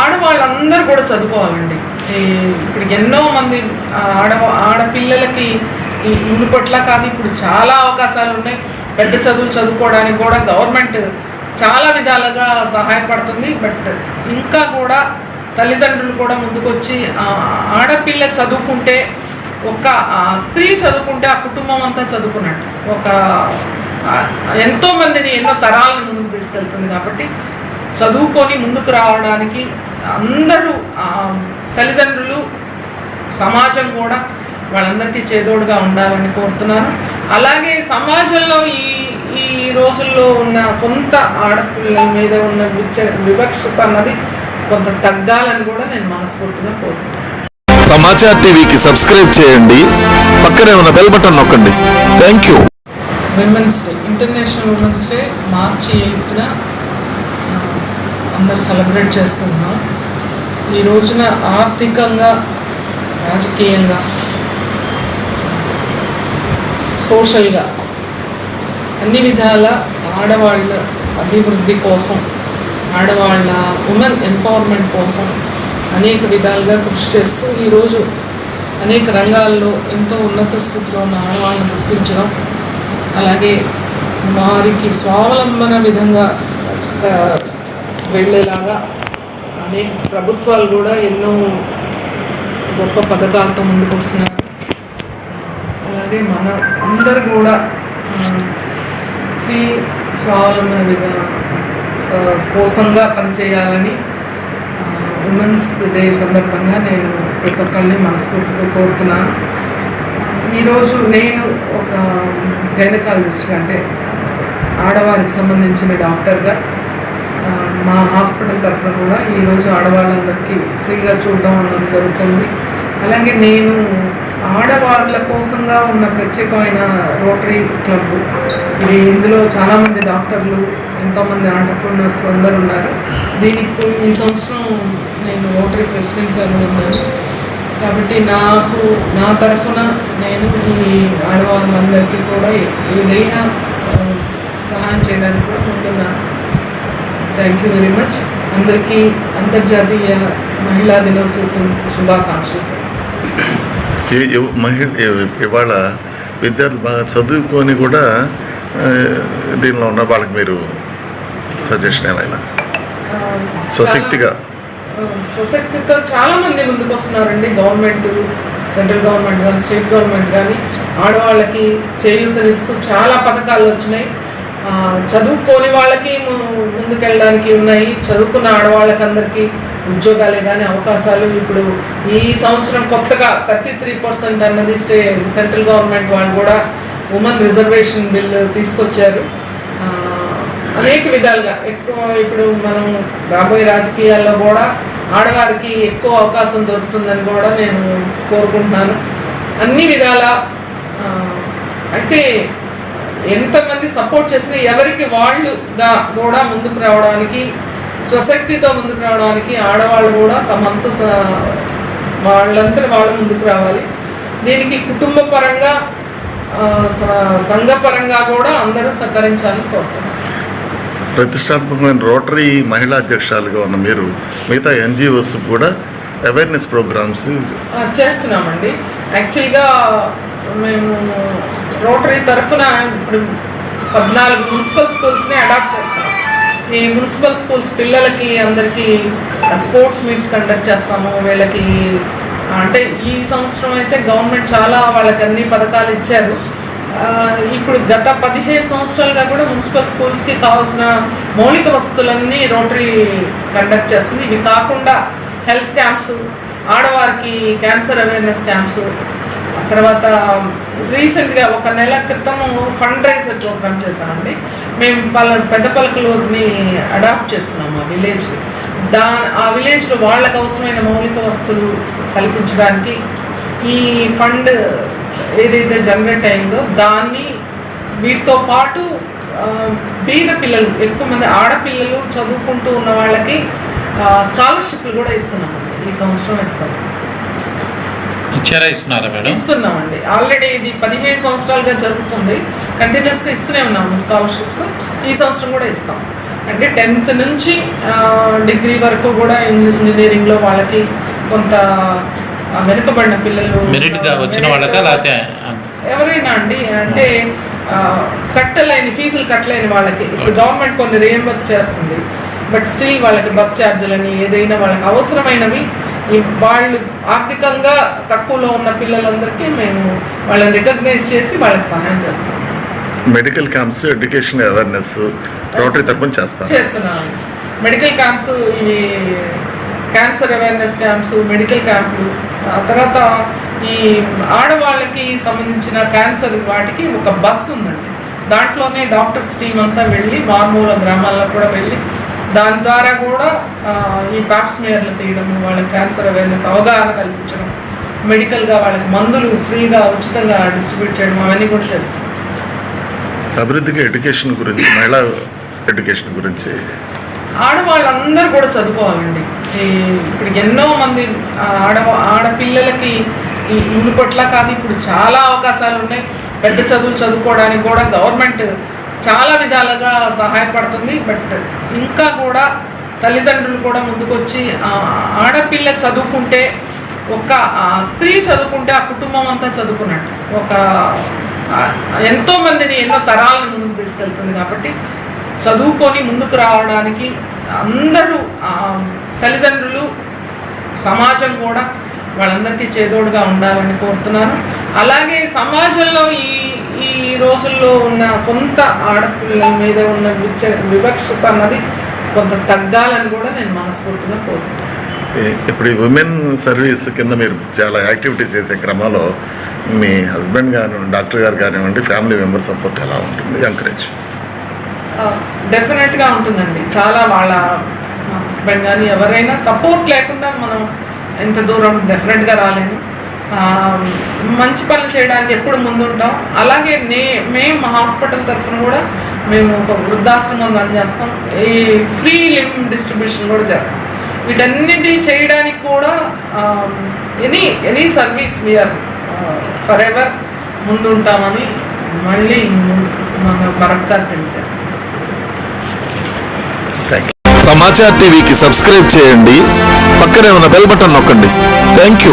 ఆడవాళ్ళందరూ కూడా చదువుకోవాలండి. ఇప్పుడు ఎన్నో మంది ఆడ ఆడపిల్లలకి మునుపట్లా కాదు ఇప్పుడు చాలా అవకాశాలు ఉన్నాయి. పెద్ద చదువులు చదువుకోవడానికి కూడా గవర్నమెంట్ చాలా విధాలుగా సహాయపడుతుంది. బట్ ఇంకా కూడా తల్లిదండ్రులు కూడా ముందుకొచ్చి ఆడపిల్ల చదువుకుంటే ఒక స్త్రీ చదువుకుంటే ఆ కుటుంబం అంతా చదువుకున్నట్టు. ఒక ఎంతోమందిని ఎంతో మందిని ఎన్నో తరాలను ముందుకు తీసుకెళ్తుంది కాబట్టి చదువుకొని ముందుకు రావడానికి అందరూ తల్లిదండ్రులు సమాజం కూడా వాళ్ళందరికీ చేదోడుగా ఉండాలని కోరుతున్నాను. అలాగే సమాజంలో ఈ ఈ రోజుల్లో ఉన్న కొంత ఆడపిల్లల మీద ఉన్న విచ వివక్షత అన్నది కొంత తగ్గాలని కూడా నేను మనస్ఫూర్తిగా కోరుకుంటున్నాను. సమాచార్ టీవీకి సబ్స్క్రైబ్ చేయండి. పక్కనే ఉన్న బెల్ బటన్ నొక్కండి. Thank you. Women's day international women's day March ఎయిత్న అందరూ సెలబ్రేట్ చేసుకుంటున్నాం. ఈ రోజున ఆర్థికంగా రాజకీయంగా సోషల్గా అన్ని విధాల ఆడవాళ్ళ అభివృద్ధి కోసం ఆడవాళ్ళ ఉమెన్ ఎంపవర్మెంట్ కోసం అనేక విధాలుగా కృషి చేస్తూ ఈరోజు అనేక రంగాల్లో ఎంతో ఉన్నత స్థితిలో ఉన్న ఆడవాళ్ళని గుర్తించడం అలాగే వారికి స్వావలంబన విధంగా ఒక వెళ్ళేలాగా అనేక ప్రభుత్వాలు కూడా ఎన్నో గొప్ప పథకాలతో ముందుకు వస్తున్నారు. అలాగే మన అందరు కూడా స్త్రీ స్వావలంబన విధానం కోసంగా పనిచేయాలని ఉమెన్స్ డే సందర్భంగా నేను ప్రతి ఒక్కరిని మనస్ఫూర్తిగా కోరుతున్నాను. ఈరోజు నేను ఒక గైనకాలజిస్ట్ అంటే ఆడవారికి సంబంధించిన డాక్టర్గా మా హాస్పిటల్ తరఫున కూడా ఈరోజు ఆడవాళ్ళందరికీ ఫ్రీగా చూడడం అన్నది జరుగుతుంది. అలాగే నేను ఆడవాళ్ళ కోసంగా ఉన్న ప్రత్యేకమైన రోటరీ క్లబ్. ఇది ఇందులో చాలామంది డాక్టర్లు ఎంతోమంది ఆంటర్ప్రినర్స్ అందరు ఉన్నారు. దీనికి ఈ సంవత్సరం నేను రోటరీ ప్రెసిడెంట్గా ఉన్నాను. కాబట్టి నాకు నా తరఫున నేను ఈ ఆడవాళ్ళందరికీ కూడా ఏదైనా సహాయం చేయడానికి కూడా ముందున్నాను. థ్యాంక్ యూ వెరీ మచ్ అందరికీ అంతర్జాతీయ మహిళా దినోత్సవ శుభాకాంక్షలు. ఈ- ఈ- మహి ఈ- ఇవాళ విద్యార్థులు బాగా చదువుకొని కూడా దీనిలో ఉన్న వాళ్ళకి మీరు సజెషన్ ఏమైనా? స్వశక్తిగా. స్వశక్తితో చాలా మంది ముందుకు వస్తున్నారండి. గవర్నమెంట్ సెంట్రల్ గవర్నమెంట్ కానీ స్టేట్ గవర్నమెంట్ కానీ ఆడవాళ్ళకి చేయూతనిస్తూ చాలా పథకాలు వచ్చినాయి. చదువుకోని వాళ్ళకి ముందుకెళ్ళడానికి ఉన్నాయి చదువుకున్న ఆడవాళ్ళకి అందరికీ ఉద్యోగాలే కానీ అవకాశాలు ఇప్పుడు ఈ సంవత్సరం కొత్తగా థర్టీ త్రీ పర్సెంట్ అన్నది స్టే సెంట్రల్ గవర్నమెంట్ వాళ్ళు కూడా ఉమెన్ రిజర్వేషన్ బిల్ తీసుకొచ్చారు. అనేక విధాలుగా ఎక్కువ ఇప్పుడు మనం రాబోయే రాజకీయాల్లో కూడా ఆడవారికి ఎక్కువ అవకాశం దొరుకుతుందని కూడా నేను కోరుకుంటున్నాను. అన్ని విధాల అయితే ఎంతమంది సపోర్ట్ చేసినా ఎవరికి వాళ్ళుగా కూడా ముందుకు రావడానికి స్వశక్తితో ముందుకు రావడానికి ఆడవాళ్ళు కూడా తమంతు వాళ్ళంతా వాళ్ళు ముందుకు రావాలి. దీనికి కుటుంబ పరంగా సంఘపరంగా కూడా అందరూ సహకరించాలని కోరుతున్నాను ప్రతిష్టాత్మకమైన రోటరీ మహిళా అధ్యక్షులుగా ఉన్న మీరు మిగతా ఎన్జిఓస్ కూడా అవేర్నెస్ ప్రోగ్రామ్స్ చేస్తున్నామండి. యాక్చువల్గా మేము రోటరీ తరఫున ఇప్పుడు పద్నాలుగు మున్సిపల్ స్కూల్స్ని అడాప్ట్ చేస్తాం. ఈ మున్సిపల్ స్కూల్స్ పిల్లలకి అందరికీ స్పోర్ట్స్ మీట్ కండక్ట్ చేస్తాము. వీళ్ళకి అంటే ఈ సంవత్సరం అయితే గవర్నమెంట్ చాలా వాళ్ళకి అన్ని పథకాలు ఇచ్చారు. ఇప్పుడు గత పదిహేను సంవత్సరాలుగా కూడా మున్సిపల్ స్కూల్స్కి కావాల్సిన మౌలిక వసతులన్నీ రోటరీ కండక్ట్ చేస్తుంది. ఇవి కాకుండా హెల్త్ క్యాంప్స్ ఆడవారికి క్యాన్సర్ అవేర్నెస్ క్యాంప్స్ తర్వాత రీసెంట్గా ఒక నెల క్రితం ఫండ్ రైజర్ ప్రోగ్రామ్ చేశామండి. మేము పల పెద్ద పలకలూరుని అడాప్ట్ చేస్తున్నాము ఆ విలేజ్. దా ఆ విలేజ్లో వాళ్ళకు అవసరమైన మౌలిక వస్తువులు కల్పించడానికి ఈ ఫండ్ ఏదైతే జనరేట్ అయిందో దాన్ని వీటితో పాటు బీద పిల్లలు ఎక్కువ మంది ఆడపిల్లలు చదువుకుంటూ ఉన్న వాళ్ళకి స్కాలర్షిప్లు కూడా ఇస్తున్నాం ఈ సంవత్సరం ఇస్తాం ఇచ్చారా? ఇస్తున్నారా మేడం? ఇస్తున్నామండి. ఆల్రెడీ ఇది పదిహేను సంవత్సరాలుగా జరుగుతుంది. కంటిన్యూస్గా ఇస్తూనే ఉన్నాము స్కాలర్షిప్స్ ఈ సంవత్సరం కూడా ఇస్తాం. అంటే టెన్త్ నుంచి డిగ్రీ వరకు కూడా ఇంజ- ఇంజనీరింగ్లో వాళ్ళకి కొంత వెనుకబడిన పిల్లలు మెరిట్గా వచ్చిన వాళ్ళకా? లేకపోతే ఎవరైనా అండి అంటే కట్టలేని ఫీజులు కట్టలేని వాళ్ళకి. ఇప్పుడు గవర్నమెంట్ కొన్ని రియంబర్స్ చేస్తుంది. బట్ స్టిల్ వాళ్ళకి బస్ ఛార్జీలని ఏదైనా వాళ్ళకి అవసరమైనవి వాళ్ళు ఆర్థికంగా తక్కువలో ఉన్న పిల్లలందరికీ మేము వాళ్ళని రికగ్నైజ్ చేసి వాళ్ళకి సహాయం చేస్తాం. Medical camps education awareness Rotary తరపున చేస్తాను చేస్తున్నాను మెడికల్ క్యాంప్స్ ఇవి క్యాన్సర్ అవేర్నెస్ క్యాంప్స్ మెడికల్ క్యాంపులు ఆ తర్వాత ఈ ఆడవాళ్ళకి సంబంధించిన క్యాన్సర్ వాటికి ఒక బస్సు ఉందండి. దాంట్లోనే డాక్టర్స్ టీం అంతా వెళ్ళి మారుమూల గ్రామాల్లో కూడా వెళ్ళి దాని ద్వారా కూడా ఈ ప్యాప్స్మియర్లు తీయడం వాళ్ళకి క్యాన్సర్ అవేర్నెస్ అవగాహన కల్పించడం మెడికల్గా వాళ్ళకి మందులు ఫ్రీగా ఉచితంగా డిస్ట్రిబ్యూట్ చేయడం అవన్నీ కూడా చేస్తాం. అభివృద్ధికి ఎడ్యుకేషన్ గురించి మహిళా ఎడ్యుకేషన్ గురించి. ఆడవాళ్ళందరూ కూడా చదువుకోవాలండి. ఈ ఇప్పుడు ఎన్నో మంది ఆడ ఆడపిల్లలకి ఈ మునుపట్ల కాదు ఇప్పుడు చాలా అవకాశాలు ఉన్నాయి. పెద్ద చదువులు చదువుకోవడానికి కూడా గవర్నమెంట్ చాలా విధాలుగా సహాయపడుతుంది. బట్ ఇంకా కూడా తల్లిదండ్రులు కూడా ముందుకొచ్చి ఆడపిల్ల చదువుకుంటే ఒక స్త్రీ చదువుకుంటే ఆ కుటుంబం అంతా చదువుకున్నట్టు. ఒక ఎంతోమందిని ఎంతో మందిని ఎన్నో తరాలను ముందుకు తీసుకెళ్తుంది కాబట్టి చదువుకొని ముందుకు రావడానికి అందరూ తల్లిదండ్రులు సమాజం కూడా వాళ్ళందరికీ చేదోడుగా ఉండాలని కోరుతున్నాను. అలాగే సమాజంలో ఈ రోజుల్లో ఉన్న కొంత ఆడపిల్లల మీద ఉన్న విచ వివక్షత అన్నది కొంత తగ్గాలని కూడా నేను మనస్ఫూర్తిగా కోరుకుంటున్నాను. ఈ- ఇప్పుడు ఈ ఉమెన్ సర్వీస్ కింద మీరు చాలా యాక్టివిటీస్ చేసే క్రమంలో మీ హస్బెండ్ కానివ్వండి డాక్టర్ గారు కానివ్వండి ఫ్యామిలీ మెంబర్ సపోర్ట్ ఎలా ఉంటుంది? ఎంకరేజ్ డెఫినెట్గా ఉంటుందండి. చాలా వాళ్ళ హస్బెండ్ కానీ ఎవరైనా సపోర్ట్ లేకుండా మనం ఎంత దూరం డెఫినెట్గా రాలేము. మంచి పనులు చేయడానికి ఎప్పుడు ముందుంటాం. అలాగే నే మేము మా హాస్పిటల్ తరఫున కూడా మేము ఒక వృద్ధాశ్రమం రన్ చేస్తాం. ఈ ఫ్రీ లిమ్ డిస్ట్రిబ్యూషన్ కూడా చేస్తాం. వీటన్నిటి చేయడానికి కూడా any any service we are forever ముందుంటామని మళ్ళీ మరొకసారి తెలియజేస్తాం. థ్యాంక్ యూ సమాచార్ టీవీకి సబ్స్క్రైబ్ చేయండి. పక్కనే ఉన్న బెల్ బటన్ నొక్కండి. Thank you